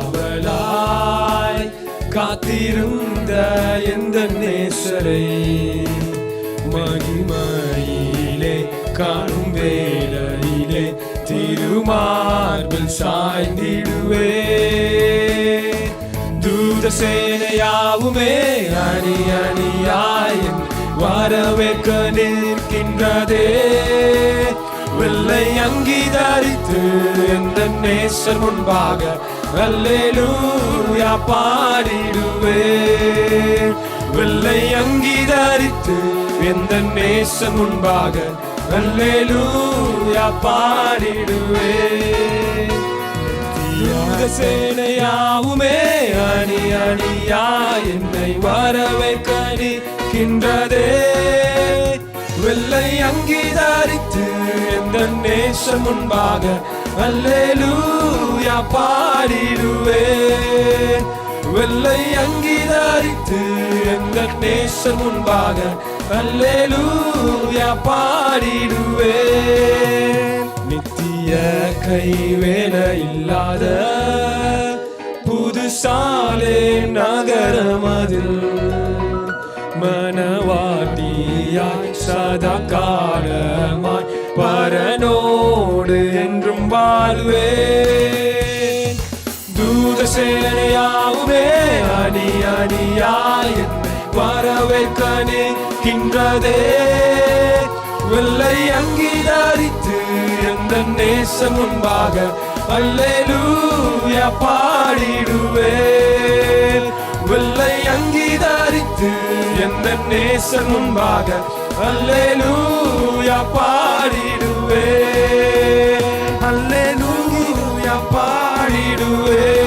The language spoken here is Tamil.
அவளாய் காத்திருந்த எந்த நேசரை மகிமையிலே காணும் வேளையிலே திருமார்பில் சாய்ந்திடுவே. தூத சேனையாவுமே அணி அணியாயின் வரவேற்க நிற்கின்றதே. வெள்ளை அங்கீதரித்து எந்த நேசர் முன்பாக அல்லேலூயா பாடிடுவே. வெள்ளை அங்கி தரித்து எந்த நேசம் முன்பாக அல்லேலூயா பாடிடுவே. யூத சேனையாவுமே அணி அணியா என்னை வரவை கணிக்கின்றதே எந்த நேசம் முன்பாக அல்லேலூயா பாடிடுவே. வெள்ளை அங்கீதரித்து எங்கள் நேசம் முன்பாக அல்லேலூயா பாடிடுவே. நித்திய கைவேல இல்லாத புதுசாலே நகரமதில் வாழ்வேன் தூத சேனையாவுமே அணி அணியாய் என்னை வரவேற்க நிற்கின்றதே வெள்ளை அங்கீகரித்து எந்த நேசம் முன்பாக அல்லேலூயா பாடிடுவேன். வெள்ளை அங்கீகரித்து எந்த நேசம் முன்பாக அல்லேலூயா பாடிடுவேன். அல்லேலூயா பாடிடுவே